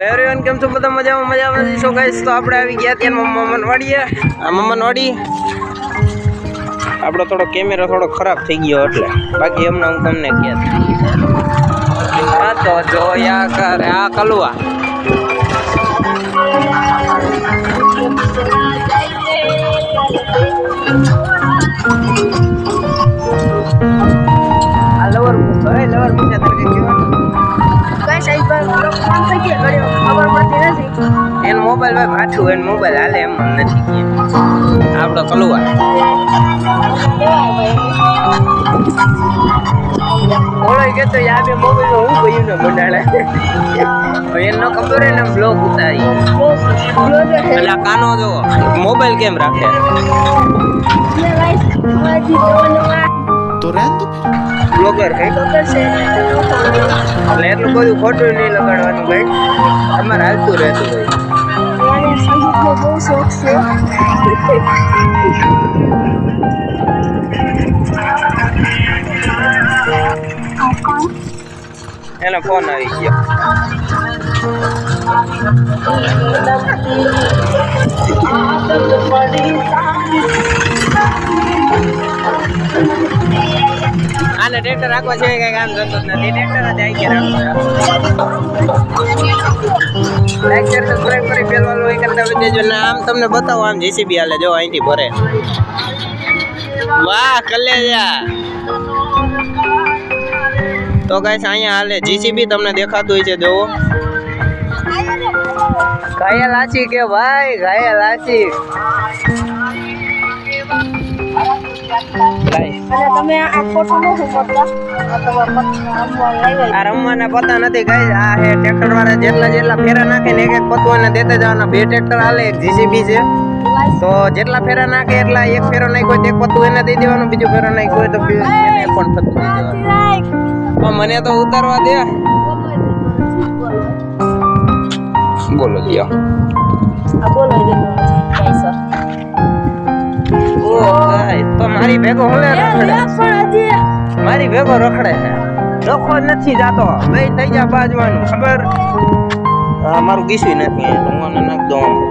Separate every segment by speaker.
Speaker 1: Everyone કેમ છો? બધા મજામાં? મજામાં શું કહીશ તો આપણે આવી ગયા ત્યાં મમ્મન વાડીએ આ મમ્મન વાડી આપણો થોડો કેમેરો થોડો ખરાબ થઈ ગયો એટલે. બાકી એમને હું તમને કહેતો. આ તો જોયા કરે, આ કલવા આ લવર ભાઈ લવર મૂકે તરીકે કહેવાનું
Speaker 2: કઈ સાઈડ પર ફોન થઈ ગયો ઘણી ખબર પડતી નથી
Speaker 1: એનો મોબાઈલ ભાઈ પાછું એનો મોબાઈલ હાલે એમ નથી કે આપણો કલુઆ. ઓલો કે તો યા બે મોબાઈલ હું ગયું ને હવે એને ખબર એને બ્લોગ ઉતારી. એટલે કાનો જો મોબાઈલ કેમ રાખે?
Speaker 3: તો फिर
Speaker 1: બ્લોગર કઈ
Speaker 2: બ્લોગર છે.
Speaker 1: એટલે એટલું બધું ખોટું નહીં લગાડવાનું ભાઈ. તમારે હાલતું રહેતું ભાઈ
Speaker 2: અને સંગીતનો બહુ શોખ છે
Speaker 1: એને ફોન આવી ગયો. આને ટ્રેક્ટર રાખવા છે કઈ કામ ધંધો નથી. ટ્રેક્ટર જ આવી ગયા લાઈક સબસ્ક્રાઇબ કરી બેલ વાળું એ કરતા હોય દેજો ને, આમ તમને બતાવો, આમ જીસીબી હાલે, જો અહીંથી ભરે. વાહ, કલેજા. તો ગાઈસ, અહીંયા હાલે. જીસીબી તમને દેખાતું હોય છે જોવો ઘાયલ આછી કે ભાઈ, ઘાયલ આછી.
Speaker 2: અને તમે આ આ પત્તા
Speaker 1: રમવાના પતા નથી ગાઈસ આ હે ટ્રેક્ટર વાળા જેટલા જેટલા ફેરા નાખે ને એક એક પતું એને દેતા જવાના. બે ટ્રેક્ટર હાલે એક જીસીબી છે. તો જેટલા ફેરા નાખે એટલા એક ફેરો નાખ્યો હોય તો એક પતું એને દઈ દેવાનું બીજું ફેરો નાખ્યો હોય તો એને પણ પતું દઈ દેવાનું. મને તો ઉતારવા દે. બોલો. લ્યો.
Speaker 2: બોલો
Speaker 1: મારી ભેગો હવે રખડે. મારી ભેગો રખડે છે. ડોખો નથી જાતો. બે થઈ જા બાજવાનું. ખબર? હા મારું ગીસું નથી હું આને નાખ દઉં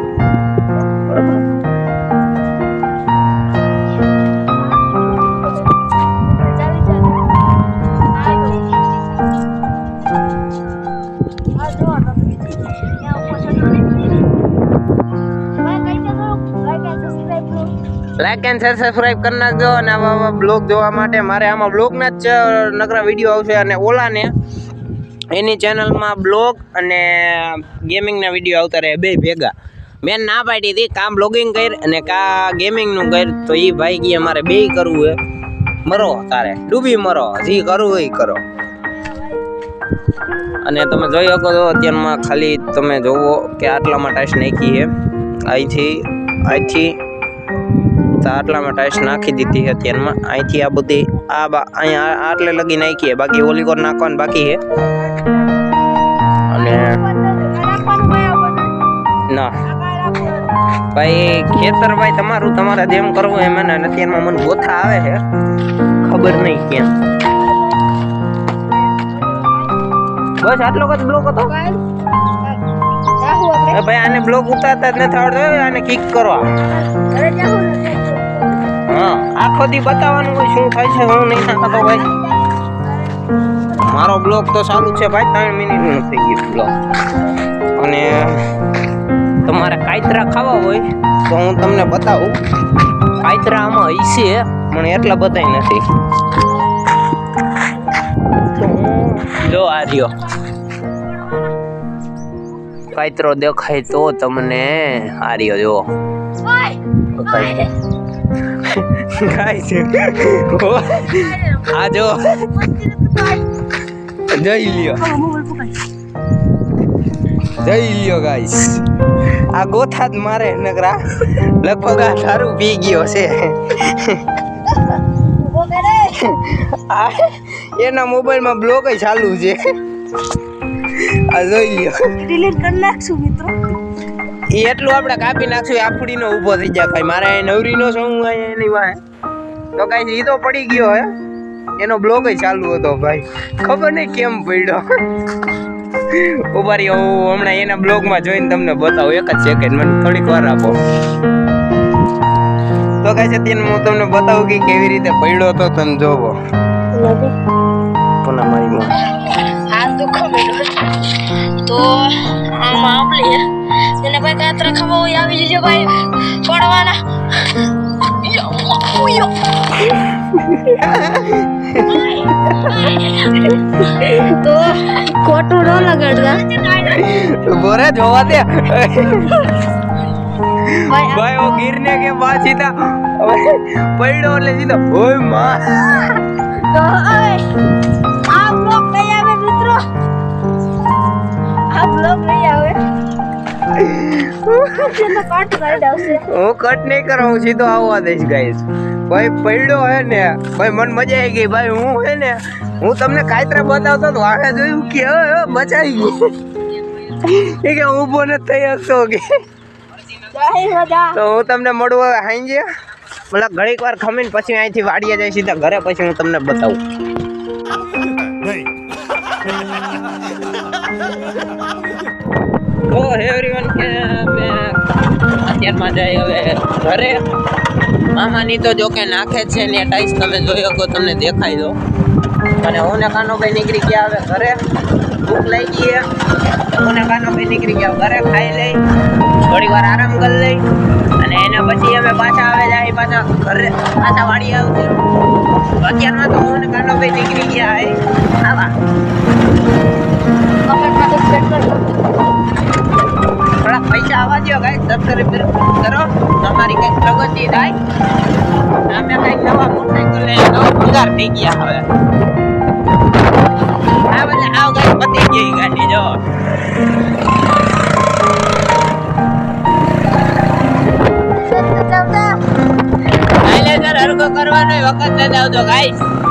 Speaker 2: લાઈક
Speaker 1: શેર સબસ્ક્રાઇબ કરી નાખજો અને આવા આવા બ્લોગ જોવા માટે મારે આમાં બ્લોગના જ નકરા વીડિયો આવશે અને ઓલાને એની ચેનલમાં બ્લોગ અને ગેમિંગના વીડિયો આવતા રહે બે ભેગા. મેં ના પાડી હતી કાં બ્લોગિંગ કર અને કાં ગેમિંગનું કર, તો એ ભાઈ કે મારે બે કરવું હે. મરો તારે, ડૂબી મરો જે કરવું એ કરો. અને તમે જોઈ શકો છો, અત્યારમાં ખાલી તમે જોવો કે આટલામાં ટાઈસ નાખી છે. અહીંથી અહીંથી તો આટલામાં ટાઇલ્સ નાખી દીધી છે અત્યારમાં. અહીંથી આ બધી આ અહીંયા આટલે લગી નાખીએ બાકી ઓલી કોર નાખવાનું બાકી છે. અને ના. ભાઈ ખેતર ભાઈ તમારું તમારે જેમ કરવું એમ એને અત્યારમાં મને ગોથા આવે છે. ખબર નહીં ક્યાં બસ આટલો જ બ્લોક હતો. ભાઈ આને બ્લોક ઉતારતા જ નથી આવડતો. આને કિક કરો આખો દી બતાવવાનું હોય શું થાય છે હું નહીં થતો ભાઈ. મારો બ્લોગ તો ચાલુ છે ભાઈ ત્રણ મિનિટનું થઈ ગયો બ્લોક અને તમારે કાયતરા ખાવા હોય તો હું તમને બતાવું. કાયતરા આમાં હશે પણ એટલા બધા નથી. જો આ રહ્યો. કાયતરો દેખાય તો તમને આ રહ્યો જો. છે. આ જો જઈ લ્યો. જઈ ગાઈસ આ ગોથા જ મારે નકરા લગભગ આ સારું પી ગયો છે. આ એના મોબાઈલમાં બ્લોક ચાલુ છે. આ જોઈ લ્યો.
Speaker 2: ડિલીટ કરી નાખશું મિત્રો.
Speaker 1: એ એટલું આપણે કાપી નાખશું આફડીનો ઊભો થઈ જાય ભાઈ. મારે નવરીનો શું હું અહીંયા એની વાહે. તો કાંઈ એ તો પડી ગયો, હે. એનો બ્લોગ ચાલુ હતો ભાઈ. ખબર નહીં કેમ પડ્યો. ઉભારી હું હમણાં એના બ્લોગમાં જોઈને તમને બતાવું. એક જ સેકન્ડ મને થોડીક વાર આપો. તો કાંઈ છે, તેને હું તમને બતાવું કે કેવી રીતે પડ્યો તો તમે જોવો.
Speaker 2: કાતરા આવી જજો ભાઈ. પડવાના. તો ખોટું ન લગાડતા.
Speaker 1: બોરે જોવા દે.
Speaker 2: ભાઈ
Speaker 1: ભાઈ ઓ ગીરને કે બાદ સીધા પડ્યો એટલે સીધા ઓયમાં.
Speaker 2: તો આ બ્લોગ નહીં આવે મિત્રો. આ બ્લોગ નહીં આવે.
Speaker 1: હું કટ નહીં કરું હું સીધો આવવા દઈશ ગાઈસ ભાઈ પડ્યો હે ને ભાઈ મને મજા આવી ગઈ ભાઈ હું હે ને હું તમને કાયત્રા બતાવતો તો વાગે જોયું કે હે, હે, બચાઈ ગઈ. એ કે ઊભો નથી થઈ શકતો કે. હું તમને મળવા હાંજે. મતલબ ઘડીક વાર ખમીને પછી અહીંથી વાડીએ જાય સીધા ઘરે પછી હું તમને બતાવું. અત્યારમાં જાય હવે ઘરે. મામાની તો જો કે નાખે છે ને ટાઈસ તમે જોઈ શકો, તમને દેખાઈ દો. અને હું ને કાનોભાઈ નીકળી ગયા હવે ઘરે. ભૂખ લઈ ગઈ હું ને કાનોભાઈ નીકળી ગયા ઘરે ખાઈ લઈ. થોડી વાર આરામ કરી લઈ. અને એના પછી અમે પાછા આવે જાય પાછા ઘરે. પાછા વાળી આવશે. અત્યારમાં તો હું ને કાનોભાઈ નીકળી ગયા આવા. થોડા પૈસા આવવા દો ગાઈસ. સબસ્ક્રાઇબ કરો. તમારી કંઈક પ્રગતિ થાય. અમે કંઈક નવા મોટરસાઇકલ લઈને નવો પગાર થઈ ગયા હવે. આ બધા આવ ગાઈસ પતી ગઈ ગાડી જો. કરવાનો વખત નથી આવતો ગાઈસ.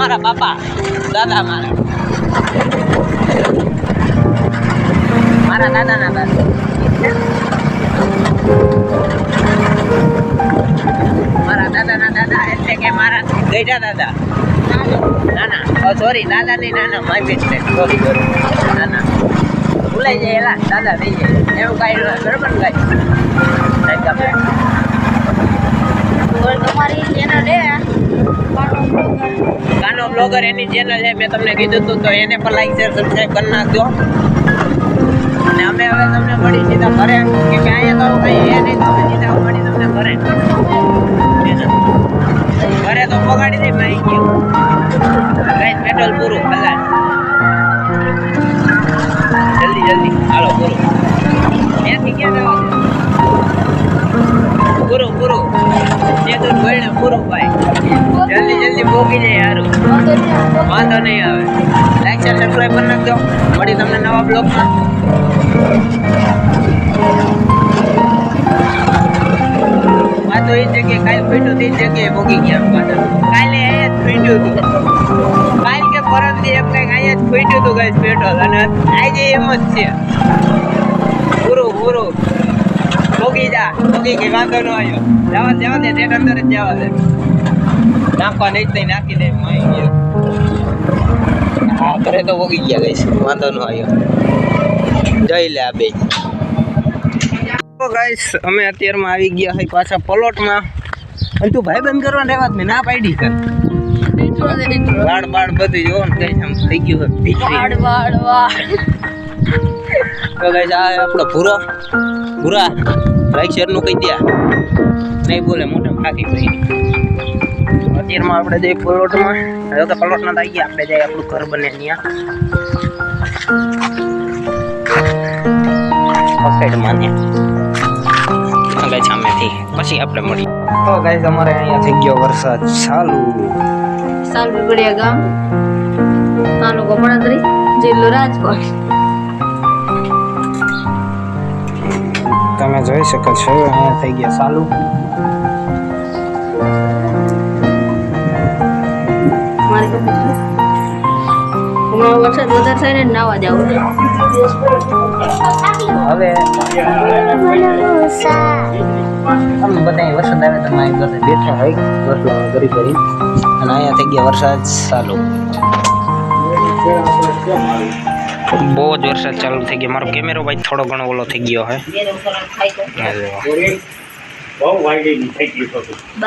Speaker 1: આ અમારા બાપા, દાદા મારા મારા દાદાના દાદા. મારા દાદાના દાદા એટલે કે મારા ગઈડા દાદા. નાના. સોરી દાદા નહીં નાના માય મિસ્ટેક સોરી સોરી નાના. ભૂલાઈ જાય એલા, દાદા થઈ જાય. એવું કાંઈ. બરોબર કાંઈ?
Speaker 2: તમારી ચેનલ છે પાટો બ્લોગર
Speaker 1: એની ચેનલ છે, મેં તમને કીધું હતું તો એને પણ લાઈક શેર સબસ્ક્રાઈબ કરી નાખજો. અને અમે હવે તમને મળી સીધા ઘરે કે કે અહીંયા તો કઈ એ નહીં તો અમે સીધા મળી તમને ઘરે. ઘરે તો પગાડી દે, ભાઈ, ગયું. ગાઈસ, પેટ્રોલ પૂરું ખલાસ જલ્દી જલ્દી. હાલો, પૂરું. ત્યાંથી ક્યાં જવા પૂરું પૂરું. તે તો ને પૂરો ભાઈ. જલ્દી જલ્દી પોકી જાય યાર
Speaker 2: વાંધો નહીં આવે.
Speaker 1: વાંધો લાઈક શેર સબસ્ક્રાઈબ કરી નાખજો. મળી તમને નવા બ્લોગમાં. આ તો એ જગ્યાએ કાલ ફીટું તે જગ્યાએ મોકી ગયા પાછળ કાલે અહીંયા જ ફીટ્યું હતું. કાલ કે પરમ દી એમ કંઈક અહીંયા જ ફીટ્યું હતું ગાઈસ પેટ્રોલ અને આજે એમ જ છે. પૂરું પૂરું. પોકી જા પોકી ગઈ વાંધો ન આવ્યો. જવા જવા દે ટેટ અંદર જ જવા દે. નાખવા નહીં તઈ નાખી દે માઈ ગયો. હા ઘરે તો પોકી ગયા ગઈશ વાંધો ન આવ્યો. જઈ લે આ બે ગાઈસ અમે અત્યારમાં આવી ગયા હોય પાછા પ્લોટમાં. અને તું ભાઈ બંધ કરવા રહેવા મેં ના પાડી કર વાળ બાળ બધું જોવો ને કઈ આમ થઈ ગયું તો ગાઈસ આ આપણો ભૂરો. ભૂરા રાઈટ શેરનું કહી દે. નહીં બોલે મોટા ખાકી પડી અત્યારમાં આપણે જઈએ પલોટમાં હવે તો પ્લોટમાં આવી ગયા. આપણે જઈએ આપણું ઘર બને ત્યાં. પકેટમાં ત્યાં. પછી આપણે મળી તો ગાઈસ, અમારે અહીંયા થઈ ગયો વરસાદ. ચાલુ
Speaker 2: સાલ બગડિયા ગામ. તાલુકો મણતરી જિલ્લો રાજકોટ.
Speaker 1: તમે જોઈ શકો છો અહીંયા થઈ ગયા ચાલુ.
Speaker 2: વરસાદ વધારે થાય ને નાવા જવું
Speaker 1: હવે અમે બધા વરસાદ આવે તમે અહીં બધા બેઠા કરી કરી અને અહીંયા થઈ ગયા વરસાદ ચાલુ. બહુ જ વરસાદ ચાલુ થઈ ગયો. મારો કેમેરો ભાઈ થોડો ઘણો ઓલો થઈ ગયો હે.